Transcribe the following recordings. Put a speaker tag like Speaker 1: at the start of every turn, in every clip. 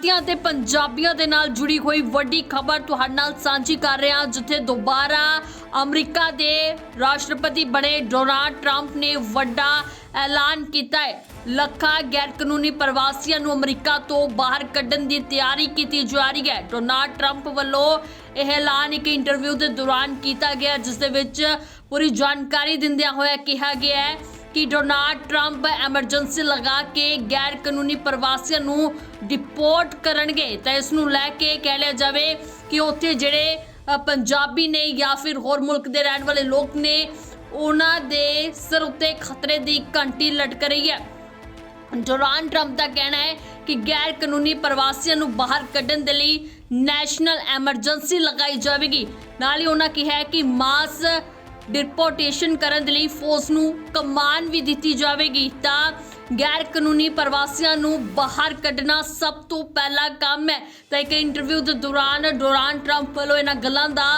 Speaker 1: ਭਾਰਤੀਆਂ ਤੇ ਪੰਜਾਬੀਆਂ ਦੇ ਨਾਲ ਜੁੜੀ ਹੋਈ ਵੱਡੀ ਖਬਰ ਤੁਹਾਡੇ ਨਾਲ ਸਾਂਝੀ ਕਰ ਰਹੇ ਹਾਂ, ਜਿੱਥੇ ਦੁਬਾਰਾ ਅਮਰੀਕਾ ਦੇ ਰਾਸ਼ਟਰਪਤੀ ਬਣੇ ਡੋਨਾਲਡ ਟਰੰਪ ਨੇ ਵੱਡਾ ਐਲਾਨ ਕੀਤਾ ਹੈ। ਲੱਖਾਂ ਗੈਰ ਕਾਨੂੰਨੀ ਪ੍ਰਵਾਸੀਆਂ ਨੂੰ ਅਮਰੀਕਾ ਤੋਂ ਬਾਹਰ ਕੱਢਣ ਦੀ ਤਿਆਰੀ ਕੀਤੀ ਜਾ ਰਹੀ ਹੈ। ਡੋਨਾਲਡ ਟਰੰਪ ਵੱਲੋਂ ਇਹ ਐਲਾਨ ਇੱਕ ਇੰਟਰਵਿਊ ਦੇ ਦੌਰਾਨ ਕੀਤਾ ਗਿਆ, ਜਿਸ ਦੇ ਵਿੱਚ ਪੂਰੀ ਜਾਣਕਾਰੀ ਦਿੰਦਿਆਂ ਹੋਇਆ ਕਿਹਾ ਗਿਆ ਹੈ ਕਿ ਡੋਨਾਲਡ ਟਰੰਪ ਐਮਰਜੈਂਸੀ ਲਗਾ ਕੇ ਗੈਰ ਕਾਨੂੰਨੀ ਪ੍ਰਵਾਸੀਆਂ ਨੂੰ ਡਿਪੋਰਟ ਕਰਨਗੇ। ਤਾਂ ਇਸ ਨੂੰ ਲੈ ਕੇ ਕਹਿ ਲਿਆ ਜਾਵੇ ਕਿ ਉੱਥੇ ਜਿਹੜੇ ਪੰਜਾਬੀ ਨੇ ਜਾਂ ਫਿਰ ਹੋਰ ਮੁਲਕ ਦੇ ਰਹਿਣ ਵਾਲੇ ਲੋਕ ਨੇ, ਉਹਨਾਂ ਦੇ ਸਿਰ ਉੱਤੇ ਖਤਰੇ ਦੀ ਘੰਟੀ ਲਟਕ ਰਹੀ ਹੈ। ਡੋਨਾਲਡ ਟਰੰਪ ਦਾ ਕਹਿਣਾ ਹੈ ਕਿ ਗੈਰ ਕਾਨੂੰਨੀ ਪ੍ਰਵਾਸੀਆਂ ਨੂੰ ਬਾਹਰ ਕੱਢਣ ਦੇ ਲਈ ਨੈਸ਼ਨਲ ਐਮਰਜੈਂਸੀ ਲਗਾਈ ਜਾਵੇਗੀ। ਨਾਲ ਹੀ ਉਹਨਾਂ ਕਿਹਾ ਹੈ ਕਿ ਮਾਸ ਡਿਪੋਰਟੇਸ਼ਨ ਕਰਨ ਦੇ ਲਈ ਫੋਰਸ ਨੂੰ ਕਮਾਨ ਵੀ ਦਿੱਤੀ ਜਾਵੇਗੀ ਤਾਂ ਗੈਰ ਕਾਨੂੰਨੀ ਪ੍ਰਵਾਸੀਆਂ ਨੂੰ ਬਾਹਰ ਕੱਢਣਾ ਸਭ ਤੋਂ ਪਹਿਲਾ ਕੰਮ ਹੈ। ਤਾਂ ਇੱਕ ਇੰਟਰਵਿਊ ਦੇ ਦੌਰਾਨ ਡੋਨਾਲਡ ਟਰੰਪ ਵੱਲੋਂ ਇਹਨਾਂ ਗੱਲਾਂ ਦਾ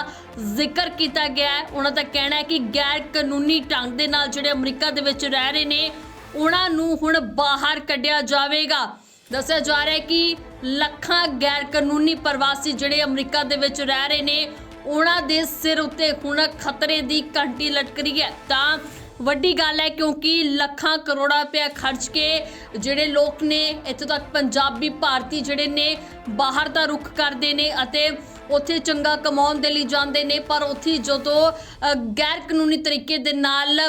Speaker 1: ਜ਼ਿਕਰ ਕੀਤਾ ਗਿਆ ਹੈ। ਉਹਨਾਂ ਦਾ ਕਹਿਣਾ ਹੈ ਕਿ ਗੈਰ ਕਾਨੂੰਨੀ ਢੰਗ ਦੇ ਨਾਲ ਜਿਹੜੇ ਅਮਰੀਕਾ ਦੇ ਵਿੱਚ ਰਹਿ ਰਹੇ ਨੇ, ਉਹਨਾਂ ਨੂੰ ਹੁਣ ਬਾਹਰ ਕੱਢਿਆ ਜਾਵੇਗਾ। ਦੱਸਿਆ ਜਾ ਰਿਹਾ ਹੈ ਕਿ ਲੱਖਾਂ ਗੈਰ ਕਾਨੂੰਨੀ ਪ੍ਰਵਾਸੀ ਜਿਹੜੇ ਅਮਰੀਕਾ ਦੇ ਵਿੱਚ ਰਹਿ ਰਹੇ ਨੇ ਉਹਨਾਂ ਦੇ ਸਿਰ ਉੱਤੇ ਹੁਣ ਖਤਰੇ ਦੀ ਘੰਟੀ ਲਟਕ ਰਹੀ ਹੈ। ਤਾਂ ਵੱਡੀ ਗੱਲ ਹੈ ਕਿਉਂਕਿ ਲੱਖਾਂ ਕਰੋੜਾਂ ਰੁਪਏ ਖਰਚ ਕੇ ਜਿਹੜੇ ਲੋਕ ਨੇ, ਇੱਥੋਂ ਤੱਕ ਪੰਜਾਬੀ ਭਾਰਤੀ ਜਿਹੜੇ ਨੇ, ਬਾਹਰ ਦਾ ਰੁਖ ਕਰਦੇ ਨੇ ਅਤੇ ਉੱਥੇ ਚੰਗਾ ਕਮਾਉਣ ਦੇ ਲਈ ਜਾਂਦੇ ਨੇ। ਪਰ ਉੱਥੇ ਜਦੋਂ ਗੈਰ ਕਾਨੂੰਨੀ ਤਰੀਕੇ ਦੇ ਨਾਲ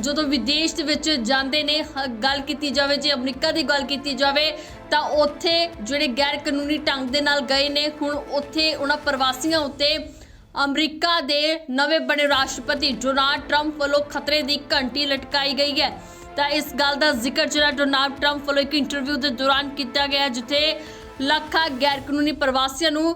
Speaker 1: ਜਦੋਂ ਵਿਦੇਸ਼ ਦੇ ਵਿੱਚ ਜਾਂਦੇ ਨੇ ਹ- ਗੱਲ ਕੀਤੀ ਜਾਵੇ, ਜੇ ਅਮਰੀਕਾ ਦੀ ਗੱਲ ਕੀਤੀ ਜਾਵੇ, ਤਾਂ ਉੱਥੇ ਜਿਹੜੇ ਗੈਰ ਕਾਨੂੰਨੀ ਢੰਗ ਦੇ ਨਾਲ ਗਏ ਨੇ, ਹੁਣ ਉੱਥੇ ਉਹਨਾਂ ਪ੍ਰਵਾਸੀਆਂ ਉੱਤੇ ਅਮਰੀਕਾ ਦੇ ਨਵੇਂ ਬਣੇ ਰਾਸ਼ਟਰਪਤੀ ਡੋਨਾਲਡ ਟਰੰਪ ਵੱਲੋਂ ਖਤਰੇ ਦੀ ਘੰਟੀ ਲਟਕਾਈ ਗਈ ਹੈ। ਤਾਂ ਇਸ ਗੱਲ ਦਾ ਜ਼ਿਕਰ ਜਿਹੜਾ ਡੋਨਾਲਡ ਟਰੰਪ ਵੱਲੋਂ ਇੱਕ ਇੰਟਰਵਿਊ ਦੇ ਦੌਰਾਨ ਕੀਤਾ ਗਿਆ ਜਿੱਥੇ ਲੱਖਾਂ ਗੈਰ ਕਾਨੂੰਨੀ ਪ੍ਰਵਾਸੀਆਂ ਨੂੰ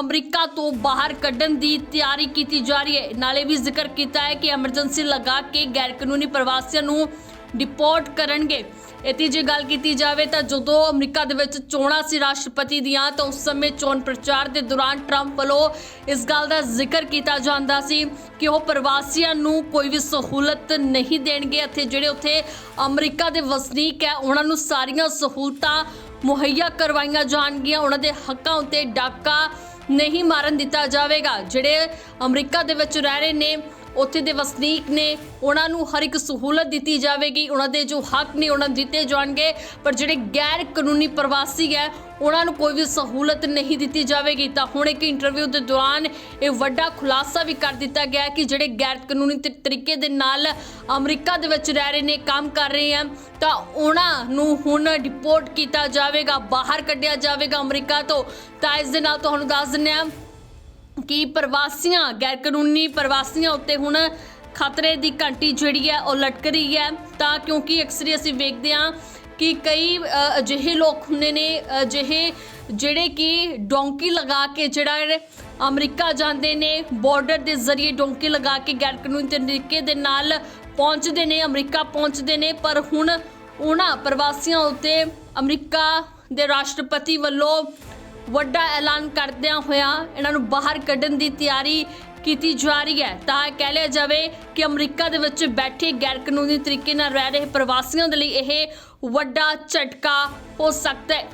Speaker 1: ਅਮਰੀਕਾ ਤੋਂ ਬਾਹਰ ਕੱਢਣ ਦੀ ਤਿਆਰੀ ਕੀਤੀ ਜਾ ਰਹੀ ਹੈ। ਨਾਲੇ ਵੀ ਜ਼ਿਕਰ ਕੀਤਾ ਹੈ ਕਿ ਐਮਰਜੈਂਸੀ ਲਗਾ ਕੇ ਗੈਰ ਕਾਨੂੰਨੀ ਪ੍ਰਵਾਸੀਆਂ ਨੂੰ ਡਿਪੋਰਟ ਕਰਨਗੇ। ਇਤੀ ਜੇ ਗੱਲ ਕੀਤੀ ਜਾਵੇ ਤਾਂ ਜਦੋਂ ਅਮਰੀਕਾ ਦੇ ਵਿੱਚ ਚੋਣਾਂ ਸੀ ਰਾਸ਼ਟਰਪਤੀ ਦੀਆਂ, ਤਾਂ ਉਸ ਸਮੇਂ ਚੋਣ ਪ੍ਰਚਾਰ ਦੇ ਦੌਰਾਨ ਟਰੰਪ ਵੱਲੋਂ ਇਸ ਗੱਲ ਦਾ ਜ਼ਿਕਰ ਕੀਤਾ ਜਾਂਦਾ ਸੀ ਕਿ ਉਹ ਪ੍ਰਵਾਸੀਆਂ ਨੂੰ ਕੋਈ ਵੀ ਸਹੂਲਤ ਨਹੀਂ ਦੇਣਗੇ। ਅਤੇ ਜਿਹੜੇ ਉੱਥੇ ਅਮਰੀਕਾ ਦੇ ਵਸਨੀਕ ਹੈ, ਉਹਨਾਂ ਨੂੰ ਸਾਰੀਆਂ ਸਹੂਲਤਾਂ ਮੁਹੱਈਆ ਕਰਵਾਈਆਂ ਜਾਣਗੀਆਂ। ਉਹਨਾਂ ਦੇ ਹੱਕਾਂ ਉੱਤੇ ਡਾਕਾ ਨਹੀਂ ਮਾਰਨ ਦਿੱਤਾ ਜਾਵੇਗਾ। ਜਿਹੜੇ ਅਮਰੀਕਾ ਦੇ ਵਿੱਚ ਰਹਿ ਰਹੇ ਨੇ ਉੱਥੇ ਦੇ ਵਸਨੀਕ ਨੇ ਉਹਨਾਂ ਨੂੰ ਹਰ ਇੱਕ ਸਹੂਲਤ ਦਿੱਤੀ ਜਾਵੇਗੀ। ਉਹਨਾਂ ਦੇ ਜੋ ਹੱਕ ਨੇ ਉਹਨਾਂ ਨੂੰ ਦਿੱਤੇ ਜਾਣਗੇ, ਪਰ ਜਿਹੜੇ ਗੈਰ ਕਾਨੂੰਨੀ ਪ੍ਰਵਾਸੀ ਹੈ, ਉਹਨਾਂ ਨੂੰ ਕੋਈ ਵੀ ਸਹੂਲਤ ਨਹੀਂ ਦਿੱਤੀ ਜਾਵੇਗੀ। ਤਾਂ ਹੁਣ ਇੱਕ ਇੰਟਰਵਿਊ ਦੇ ਦੌਰਾਨ ਇਹ ਵੱਡਾ ਖੁਲਾਸਾ ਵੀ ਕਰ ਦਿੱਤਾ ਗਿਆ ਹੈ ਕਿ ਜਿਹੜੇ ਗੈਰ ਕਾਨੂੰਨੀ ਤਰੀ- ਤਰੀਕੇ ਦੇ ਨਾਲ ਅਮਰੀਕਾ ਦੇ ਵਿੱਚ ਰਹਿ ਰਹੇ ਨੇ, ਕੰਮ ਕਰ ਰਹੇ ਹਨ ਤਾਂ ਉਹਨਾਂ ਨੂੰ ਹੁਣ ਡਿਪੋਰਟ ਕੀਤਾ ਜਾਵੇਗਾ, ਬਾਹਰ ਕੱਢਿਆ ਜਾਵੇਗਾ ਅਮਰੀਕਾ ਤੋਂ। ਤਾਂ ਇਸ ਦੇ ਨਾਲ ਤੁਹਾਨੂੰ ਦੱਸ ਦਿੰਦੇ ਹਾਂ ਕਿ ਪ੍ਰਵਾਸੀਆਂ ਗੈਰ ਕਾਨੂੰਨੀ ਪ੍ਰਵਾਸੀਆਂ ਉੱਤੇ ਹੁਣ ਖਤਰੇ ਦੀ ਘੰਟੀ ਜਿਹੜੀ ਹੈ ਉਹ ਲਟਕ ਰਹੀ ਹੈ। ਤਾਂ ਕਿਉਂਕਿ ਅਕਸਰ ਹੀ ਅਸੀਂ ਵੇਖਦੇ ਹਾਂ ਕਿ ਕਈ ਅਜਿਹੇ ਲੋਕ ਹੁੰਦੇ ਨੇ, ਅਜਿਹੇ ਜਿਹੜੇ ਕਿ ਡੋਂਕੀ ਲਗਾ ਕੇ ਜਿਹੜਾ ਅਮਰੀਕਾ ਜਾਂਦੇ ਨੇ ਬਾਰਡਰ ਦੇ ਜ਼ਰੀਏ ਡੋਂਕੀ ਲਗਾ ਕੇ ਗੈਰ ਕਾਨੂੰਨੀ ਤਰੀਕੇ ਦੇ ਨਾਲ ਪਹੁੰਚਦੇ ਨੇ, ਅਮਰੀਕਾ ਪਹੁੰਚਦੇ ਨੇ। ਪਰ ਹੁਣ ਉਹਨਾਂ ਪ੍ਰਵਾਸੀਆਂ ਉੱਤੇ ਅਮਰੀਕਾ ਦੇ ਰਾਸ਼ਟਰਪਤੀ ਵੱਲੋਂ ਵੱਡਾ ਐਲਾਨ ਕਰਦਿਆਂ ਹੋਇਆਂ ਇਹਨਾਂ ਨੂੰ ਬਾਹਰ ਕੱਢਣ ਦੀ ਤਿਆਰੀ ਕੀਤੀ ਜਾ ਰਹੀ ਹੈ। ਤਾਂ ਕਹਿ ਲਿਆ ਜਾਵੇ ਕਿ ਅਮਰੀਕਾ ਦੇ ਵਿੱਚ ਬੈਠੇ ਗੈਰ ਕਾਨੂੰਨੀ ਤਰੀਕੇ ਨਾਲ ਰਹਿ ਰਹੇ ਪ੍ਰਵਾਸੀਆਂ ਦੇ ਲਈ ਇਹ ਵੱਡਾ ਝਟਕਾ ਹੋ ਸਕਦਾ ਹੈ।